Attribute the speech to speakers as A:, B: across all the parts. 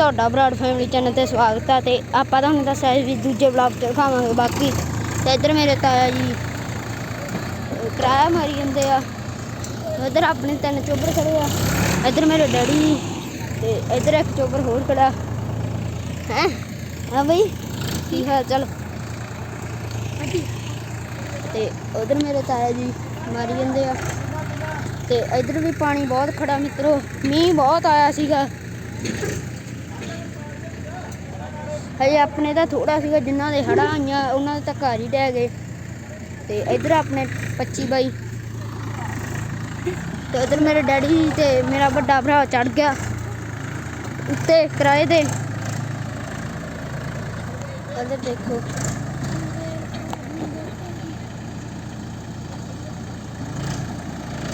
A: ਤੁਹਾਡਾ Broad family channel ਤੇ ਸਵਾਗਤ ਹੈ ਤੇ ਆਪਾਂ ਤੁਹਾਨੂੰ ਦੱਸਿਆ ਸੀ ਵੀ ਦੂਜੇ ਵਲੌਗ ਚ ਦਿਖਾਵਾਂਗੇ ਬਾਕੀ। ਤੇ ਇੱਧਰ ਮੇਰੇ ਤਾਇਆ ਜੀ, ਅਹ, ਕਿਰਾਇਆ ਮਾਰੀ ਜਾਂਦੇ ਆ। ਇੱਧਰ ਆਪਣੇ ਤਿੰਨ ਚੋਬਰ ਖੜੇ ਆ। ਇੱਧਰ ਮੇਰੇ ਡੈਡੀ ਜੀ ਤੇ ਇੱਧਰ ਇੱਕ ਚੋਬਰ ਹੋਰ ਖੜਾ। ਹੈ? ਹਾਂ ਬਈ, ਕੀ ਹਾਲ ਚਾਲ? ਤੇ ਉਧਰ ਮੇਰੇ ਤਾਇਆ ਜੀ ਮਾਰੀ ਜਾਂਦੇ ਆ। ਤੇ ਇੱਧਰ ਵੀ ਪਾਣੀ ਬਹੁਤ ਖੜਾ ਮਿੱਤਰੋ, ਮੀਂਹ ਬਹੁਤ ਆਇਆ ਸੀਗਾ। ਹਜੇ ਆਪਣੇ ਤਾਂ ਥੋੜਾ ਸੀਗਾ, ਜਿਨ੍ਹਾਂ ਦੇ ਹੜ੍ਹਾਂ ਆਈਆਂ, ਉਹਨਾਂ ਦੇ ਤਾਂ ਘਰ ਹੀ ਡਹਿ ਗਏ। ਤੇ ਇੱਧਰ ਆਪਣੇ 25 ਬਾਈ। ਤੇ ਉਧਰ ਮੇਰੇ ਡੈਡੀ ਤੇ ਮੇਰਾ ਵੱਡਾ ਭਰਾ ਚੜ ਗਿਆ। ਉੱਤੇ ਕਿਰਾਏ ਦੇ ਉਧਰ ਦੇਖੋ।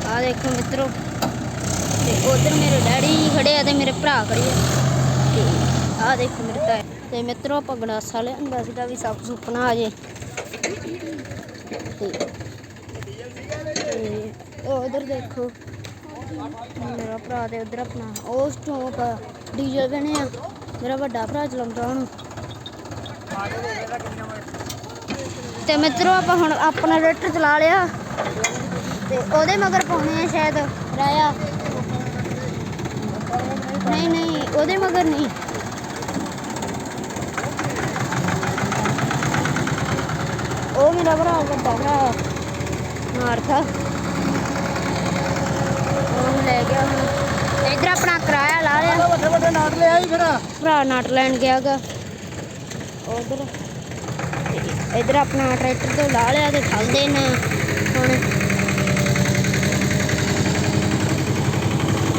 A: ਆ ਦੇਖੋ ਮਿੱਤਰੋ। ਤੇ ਉਧਰ ਮੇਰੇ ਡੈਡੀ ਜੀ ਖੜੇ ਆ ਤੇ ਮੇਰੇ ਭਰਾ ਖੜੇ ਆ। ਤੇ ਆ ਦੇਖੋ ਮੇਰੇ ਤਾਏ ਤੇ ਮਿੱਤਰੋ ਆਪਾਂ ਗੰਡਾਸਾ ਲਿਆਂਦਾ ਸੀਗਾ ਵੀ ਸਭ ਸੁਪਨਾ ਆ ਜੇ। ਤੇ ਉਹ ਉਧਰ ਦੇਖੋ। ਮੇਰਾ ਭਰਾ ਤੇ ਉਧਰ ਆਪਣਾ, ਉਹ ਸਟੋਕ ਡੀਜ਼ਲ ਬਣੇ ਆ। ਮੇਰਾ ਵੱਡਾ ਭਰਾ ਚਲਾਉਂਦਾ ਹੁਣ ਤੇ ਮਿੱਤਰੋ ਆਪਾਂ ਹੁਣ ਆਪਣਾ ਰੇਟਰ ਚਲਾ ਲਿਆ। ਤੇ ਉਹਦੇ ਮਗਰ ਪਾਉਣੇ ਆ ਸ਼ਾਇਦ ਰਾਇਆ। ਨਹੀਂ ਨਹੀਂ, ਉਹਦੇ ਮਗਰ ਨਹੀਂ। ਉਹ ਮੇਰਾ ਭਰਾ ਵੱਡਾ ਭਰਾ ਮਾਰਥਾ ਉਹ ਲੈ ਗਿਆ ਹੁਣ। ਇੱਧਰ ਆਪਣਾ ਕਿਰਾਇਆ ਲਾ ਲਿਆ।
B: ਵੱਡੇ ਵੱਡੇ ਨਾਟ ਲੈ ਆਈ ਫਿਰ
A: ਭਰਾ ਨਟ ਲੈਣ ਗਿਆਗਾ ਉਧਰ। ਇਧਰ ਆਪਣਾ ਟਰੈਕਟਰ ਤੋਂ ਲਾ ਲਿਆ ਤੇ ਚੱਲਦੇ ਨਾ ਹੁਣ।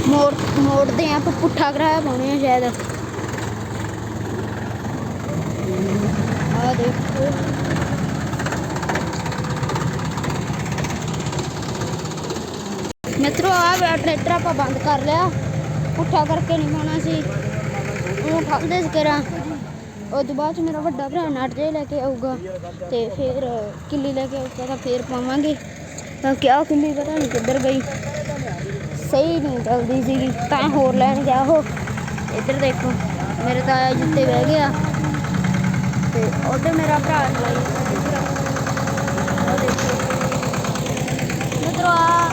A: ਮੋੜ ਮੋੜਦੇ ਆ ਪੁੱਠਾ ਕਰਾਇਆ ਪਾਉਣੇ ਆ ਸ਼ਾਇਦ। ਆ ਦੇਖੋ। ਮਿੱਤਰੋ ਆ ਟਰੈਕਟਰ ਆਪਾਂ ਬੰਦ ਕਰ ਲਿਆ। ਪੁੱਠਾ ਕਰਕੇ ਨਹੀਂ ਪਾਉਣਾ ਸੀ। ਉਹਨੂੰ ਠੱਗਦੇ ਸੀ ਕਰਾਂ। ਉਹ ਤੋਂ ਬਾਅਦ 'ਚ ਮੇਰਾ ਵੱਡਾ ਭਰਾ ਨਟ ਜੇ ਲੈ ਕੇ ਆਊਗਾ। ਤੇ ਫਿਰ ਕਿੱਲੀ ਲੈ ਕੇ ਆਊਗਾ ਤਾਂ ਫਿਰ ਪਾਵਾਂਗੇ। ਤਾਂ ਕਿਆ ਕਿੱਲੀ ਪਤਾ ਨਹੀਂ ਕਿੱਧਰ ਗਈ। ਸਹੀ ਨਹੀਂ ਚੱਲਦੀ ਸੀਗੀ। ਤਾਂ ਹੋਰ ਲੈਣ ਗਿਆ ਉਹ। ਇੱਧਰ ਦੇਖੋ, ਮੇਰੇ ਤਾਇਆ ਜਿੱਤੇ ਬਹਿ ਗਿਆ। ਤੇ ਉਧਰ ਮੇਰਾ ਭਰਾ ਲਈ ਉਹ ਦੇਖੋ। ਮਿੱਤਰੋ ਆ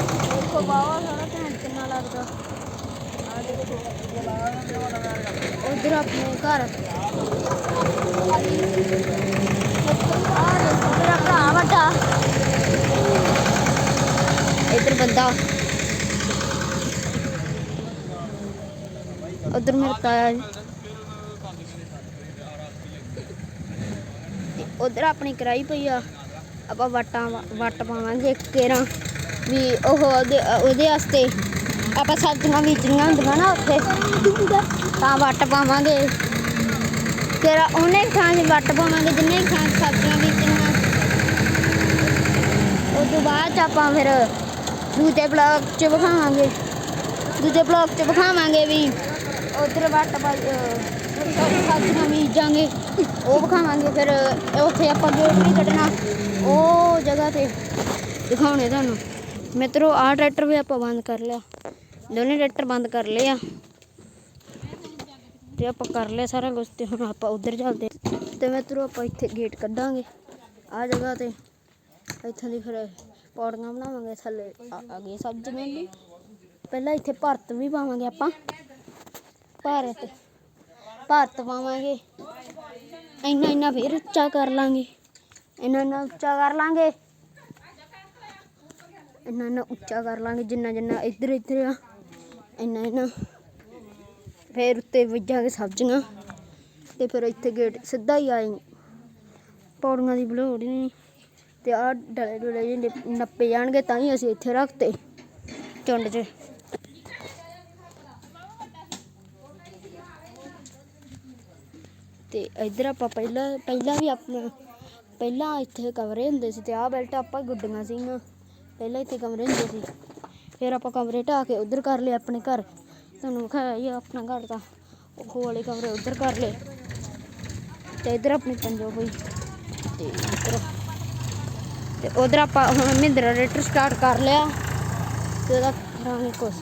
A: ਦੇਖੋ ਬਾਵਾ ਸਾਰਾ ਘੈਂਟ ਕਿੰਨਾ ਲੱਗਦਾ। ਉਧਰ ਆਪਣੇ ਘਰ। ਮੇਰਾ ਭਰਾ ਵੱਡਾ। ਇੱਧਰ ਬੰਦਾ। ਉਧਰ ਮੇਰਾ ਤਾਇਆ ਜੀ। ਉਧਰ ਆਪਣੀ ਕਰਾਈ ਪਈ ਆ। ਆਪਾਂ ਵਟਾਂ ਵਟ ਪਾਵਾਂਗੇ ਕੇਰਾਂ। ਵੀ ਉਹ ਉਹਦੇ ਉਹਦੇ ਵਾਸਤੇ ਆਪਾਂ ਸਬਜ਼ੀਆਂ ਬੀਜਣੀਆਂ ਹੁੰਦੀਆਂ ਨਾ ਉੱਥੇ, ਤਾਂ ਵੱਟ ਪਾਵਾਂਗੇ। ਫਿਰ ਉਹਨੇ ਥਾਂ 'ਚ ਵੱਟ ਪਾਵਾਂਗੇ, ਜਿੰਨੇ ਥਾਂ 'ਚ ਸਬਜ਼ੀਆਂ ਬੀਜਣੀਆਂ। ਉਸ ਤੋਂ ਬਾਅਦ 'ਚ ਆਪਾਂ ਫਿਰ ਦੂਜੇ ਬਲਾਕ 'ਚ ਵਿਖਾਵਾਂਗੇ। ਦੂਜੇ ਬਲਾਕ 'ਚ ਵਿਖਾਵਾਂਗੇ ਵੀ ਉਧਰ ਵੱਟ ਪਾ ਸਬਜ਼ੀਆਂ ਬੀਜਾਂਗੇ। ਉਹ ਵਿਖਾਵਾਂਗੇ, ਫਿਰ ਉੱਥੇ ਆਪਾਂ ਗੇਟ ਨਹੀਂ ਕੱਢਣਾ, ਉਹ ਜਗ੍ਹਾ ਤੇ ਦਿਖਾਉਣੇ ਤੁਹਾਨੂੰ। ਮਿੱਤਰੋ ਆਹ ਟਰੈਕਟਰ ਵੀ ਆਪਾਂ ਬੰਦ ਕਰ ਲਿਆ ਦੋਨੇ ਟਰੈਕਟਰ ਬੰਦ ਕਰ ਲਏ ਆ ਤੇ ਆਪਾਂ ਕਰ ਲਿਆ ਸਾਰਾ ਕੁਝ ਤੇ ਹੁਣ ਆਪਾਂ ਉਧਰ ਚੱਲਦੇ ਤੇ ਮਿੱਤਰੋ ਆਪਾਂ ਇੱਥੇ ਗੇਟ ਕੱਢਾਂਗੇ ਆ ਜਗ੍ਹਾ ਤੇ ਇੱਥੋਂ ਦੀ ਫਿਰ ਪੌੜੀਆਂ ਬਣਾਵਾਂਗੇ ਥੱਲੇ ਆ ਆ ਗਈ ਸਬਜ਼ੀਆਂ ਵੀ ਪਹਿਲਾਂ ਇੱਥੇ ਭਰਤ ਵੀ ਪਾਵਾਂਗੇ ਆਪਾਂ ਭਾਰਤ ਭਾਰਤ ਪਾਵਾਂਗੇ ਇੰਨਾ ਇੰਨਾ ਫਿਰ ਉੱਚਾ ਕਰ ਲਾਂਗੇ ਇੰਨਾ ਇੰਨਾ ਉੱਚਾ ਕਰ ਲਾਂਗੇ ਇੰਨਾ ਇੰਨਾ ਉੱਚਾ ਕਰ ਲਾਂਗੇ, ਜਿੰਨਾ ਜਿੰਨਾ ਇੱਧਰ ਇੱਧਰ ਆ, ਇੰਨਾ ਇੰਨਾ। ਫਿਰ ਉੱਤੇ ਵੱਜਾਂਗੇ ਸਬਜ਼ੀਆਂ, ਤੇ ਫਿਰ ਇੱਥੇ ਗੇਟ ਸਿੱਧਾ ਹੀ ਆਏ ਪੌੜੀਆਂ ਦੀ ਬਲੋੜ ਨਹੀਂ। ਤੇ ਆ ਡਲੇ ਡੁਲੇ ਜਿਹੇ ਨਿਪ- ਨੱਪੇ ਜਾਣਗੇ, ਤਾਂ ਹੀ ਅਸੀਂ ਇੱਥੇ ਰੱਖਤੇ ਚੁੰਡ 'ਚ। ਤੇ ਇੱਧਰ ਆਪਾਂ ਪਹਿਲਾਂ ਪਹਿਲਾਂ ਵੀ ਆਪਣਾ, ਪਹਿਲਾਂ ਇੱਥੇ ਕਮਰੇ ਹੁੰਦੇ ਸੀ ਤੇ ਆਹ ਬੈਲਟ ਆਪਾਂ ਗੁੱਡੀਆਂ ਸੀਗੀਆਂ। ਪਹਿਲਾਂ ਇੱਥੇ ਕਮਰੇ ਹੁੰਦੇ ਸੀ। ਫਿਰ ਆਪਾਂ ਕਮਰੇ ਢਾਹ ਕੇ ਉਧਰ ਕਰ ਲਏ ਆਪਣੇ ਘਰ। ਤੁਹਾਨੂੰ ਵਿਖਾਇਆ ਹੀ ਆ ਆਪਣਾ ਘਰ ਤਾਂ। ਉਹ ਵਾਲੇ ਕਮਰੇ ਉਧਰ ਕਰ ਲਏ। ਤੇ ਇੱਧਰ ਆਪਣੀ ਪੰਜੋ ਹੋਈ। ਤੇ ਇੱਧਰ ਤੇ ਉਧਰ ਆਪਾਂ ਹੁਣ ਮਹਿੰਦਰਾ ਰੇਟਰ ਸਟਾਰਟ ਕਰ ਲਿਆ। ਤੇ ਉਹਦਾ ਕਰਾਂਗੇ ਕੁਛ।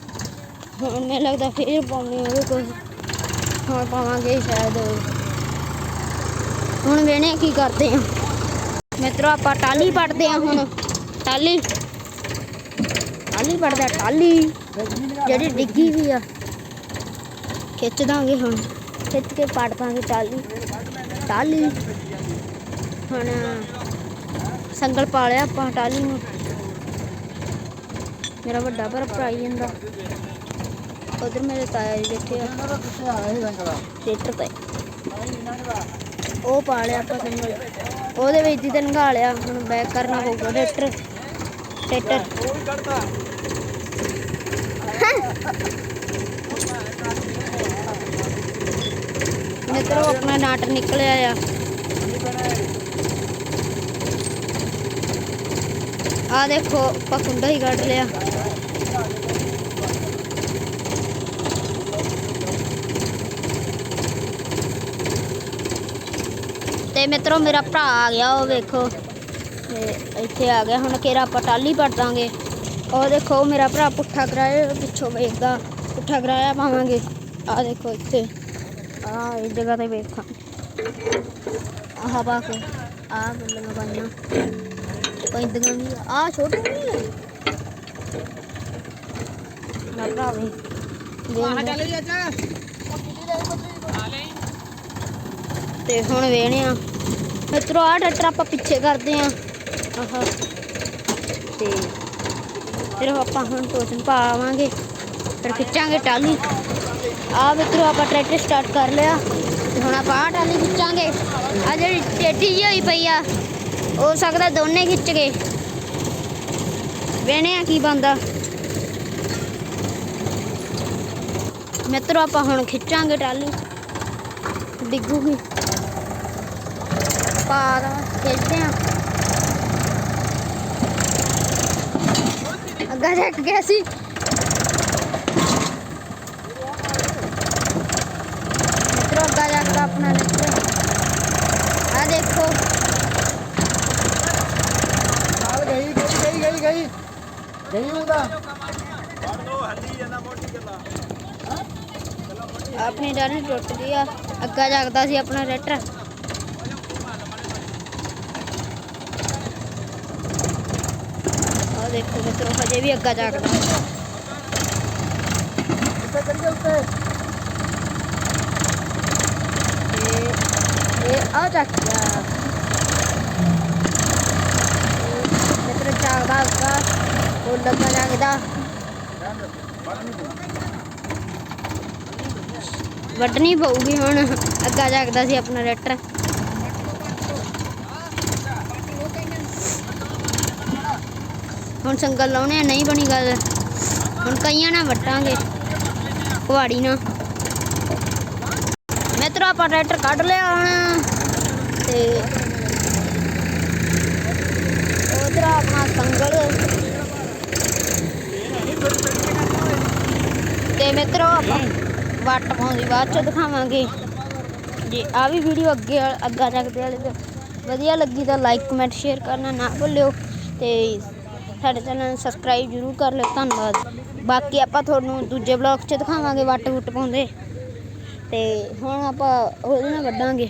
A: ਹੁਣ ਮੈਨੂੰ ਲੱਗਦਾ ਫੇਰ ਪਾਉਣੇ ਉਹਦੇ ਕੁਛ ਹੁਣ ਪਾਵਾਂਗੇ ਸ਼ਾਇਦ। ਹੁਣ ਵੇਣੇ ਕੀ ਕਰਦੇ ਆ। ਮਿੱਤਰੋ, ਆਪਾਂ ਟਾਲੀ ਪੜਦੇ ਆ ਹੁਣ। ਟਾਲੀ ਟਾਲੀ ਪੜਦਾ ਟਾਲੀ ਜਿਹੜੀ ਡਿੱਗੀ ਵੀ ਆ। ਖਿੱਚ ਦਾਂਗੇ ਹੁਣ, ਖਿੱਚ ਕੇ ਪੜ ਦਾਂਗੇ ਟਾਲੀ ਟਾਲੀ ਹੁਣ ਸੰਗਲ ਪਾ ਲਿਆ ਆਪਾਂ ਟਾਲੀ ਨੂੰ। ਮੇਰਾ ਵੱਡਾ ਭਰਾ ਭਰਾਈ ਜਾਂਦਾ। ਉਧਰ ਮੇਰੇ ਤਾਇਆ ਜੀ ਬੈਠੇ ਆ। ਟੇਟਰ ਤੇ। ਉਹ ਪਾ ਲਿਆ ਆਪਾਂ ਸੰਗਲ ਉਹਦੇ ਵਿੱਚ ਹੀ ਤੇ ਲਿਆ। ਹੁਣ ਬੈਕ ਕਰਨਾ ਪਊਗਾ ਟੇਟਰ ਟੇਟਰ ਮਿੱਤਰੋ, ਆਪਣਾ ਨਾਟ ਨਿਕਲਿਆ ਆ। ਆ ਦੇਖੋ, ਆਪਾਂ ਕੁੰਡਾ ਹੀ ਕੱਢ ਲਿਆ। ਤੇ ਮਿੱਤਰੋ, ਮੇਰਾ ਭਰਾ ਆ ਗਿਆ, ਉਹ ਵੇਖੋ। ਤੇ ਇੱਥੇ ਆ ਗਿਆ, ਹੁਣ ਕਿਹੜਾ ਆਪਾਂ ਟਾਲੀ ਪੜ ਦਾਂਗੇ ਉਹ ਦੇਖੋ ਮੇਰਾ ਭਰਾ ਪੁੱਠਾ ਕਰਾਏ ਪਿੱਛੋਂ ਵੇਖਦਾ ਪੁੱਠਾ ਕਰਾਇਆ ਪਾਵਾਂਗੇ। ਆ ਦੇਖੋ ਇੱਥੇ ਆ ਇਸ ਜਗ੍ਹਾ ਤੇ ਵੇਖਾਂ। ਆਹ ਪਾ ਕੇ ਆ ਗੱਲਾਂ ਪਾਈਆਂ ਪੈਂਦੀਆਂ ਵੀ ਆ ਛੋਟੀ ਨਹੀਂ ਹੈ ਨਾ ਭਰਾਵੇ ਤੇ ਹੁਣ ਵੇਣੇ ਆ ਮਿੱਤਰੋ ਆ ਟਰੈਕਟਰ ਆਪਾਂ ਪਿੱਛੇ ਕਰਦੇ ਆ ਆਹ। ਤੇ ਫਿਰ ਆਪਾਂ ਹੁਣ ਟੋਚਨ ਪਾਵਾਂਗੇ, ਫਿਰ ਖਿੱਚਾਂਗੇ ਟਾਲੀ ਆ ਮਿੱਤਰੋ, ਆਪਾਂ ਟਰੈਕਟਰ ਸਟਾਰਟ ਕਰ ਲਿਆ, ਤੇ ਹੁਣ ਆਪਾਂ ਆਹ ਟਾਲੀ ਖਿੱਚਾਂਗੇ। ਆ ਜਿਹੜੀ ਟੇਢੀ ਜਿਹੀ ਹੋਈ ਪਈ ਆ, ਹੋ ਸਕਦਾ ਦੋਨੇ ਖਿੱਚ ਗਏ। ਵੇਣੇ ਆ ਕੀ ਬੰਦਾ ਮਿੱਤਰੋ, ਆਪਾਂ ਹੁਣ ਖਿੱਚਾਂਗੇ ਟਾਲੀ ਡਿੱਗੂਗੀ। ਪਾ ਦਾ ਆ। ਅੱਗਾ ਚੱਕ ਗਿਆ ਸੀ। ਮਿੱਤਰੋ ਅੱਗਾ ਜਾ ਕੇ ਆਪਣਾ ਲੱਗੇ ਆ ਦੇਖੋ।
B: ਨਾਲ ਗਈ ਗਈ ਗਈ ਗਈ ਗਈ। ਗਈ ਹੁੰਦਾ
A: ਆਪਣੀ ਡਾਲੀ ਟੁੱਟ ਗਈ ਆ। ਅੱਗਾ ਜਗਦਾ ਸੀ ਆਪਣਾ ਰੈਟਰ। ਦੇਖੋ ਮਿੱਤਰੋ ਹਜੇ ਵੀ ਅੱਗਾ ਜਗਦਾ।
B: ਉੱਤੇ ਕਰੀਏ ਉੱਤੇ।
A: ਤੇ ਇਹ ਆ ਚੱਕ ਗਿਆ ਮਿੱਤਰੋ ਜਗਦਾ ਅੱਗਾ ਉਹ ਲੱਗਾ ਜਗਦਾ। ਵੱਢਣੀ ਪਊਗੀ ਹੁਣ ਅੱਗਾ ਜਗਦਾ ਸੀ ਆਪਣਾ ਰੈਟਰ। ਹੁਣ ਸੰਗਲ ਲਾਉਣੇ ਆ, ਨਹੀਂ ਬਣੀ ਗੱਲ। ਹੁਣ ਕਈਆਂ ਨਾਲ ਵੱਟਾਂਗੇ ਕੁਹਾੜੀ ਨਾਲ। ਮਿੱਤਰੋ ਆਪਾਂ ਟਰੈਕਟਰ ਕੱਢ ਲਿਆ ਹੁਣ ਤੇ ਉਧਰ ਆਪਣਾ ਸੰਗਲ। ਤੇ ਮਿੱਤਰੋ ਆਪਾਂ ਵੱਟ ਪਾਉਂਦੀ ਬਾਅਦ ਚ ਦਿਖਾਵਾਂਗੇ। ਜੇ ਆ ਵੀ ਵੀਡੀਓ ਅੱਗੇ ਵਾਲ- ਅੱਗਾ ਚੱਕਦੇ ਵਾਲੇ ਤੇ। ਵਧੀਆ ਲੱਗੀ ਤਾਂ ਲਾਈਕ ਕਮੈਂਟ ਸ਼ੇਅਰ ਕਰਨਾ ਨਾ ਭੁੱਲਿਓ। ਤੇ ਸਾਡੇ ਚੈਨਲ ਨੂੰ ਸਬਸਕ੍ਰਾਈਬ ਜ਼ਰੂਰ ਕਰ ਲਿਓ, ਧੰਨਵਾਦ। ਬਾਕੀ ਆਪਾਂ ਤੁਹਾਨੂੰ ਦੂਜੇ ਬਲੌਗ 'ਚ ਦਿਖਾਵਾਂਗੇ ਵੱਟ ਵੁੱਟ ਪਾਉਂਦੇ। ਤੇ ਹੁਣ ਆਪਾਂ ਉਹਦੇ ਨਾਲ ਵੱਢਾਂਗੇ।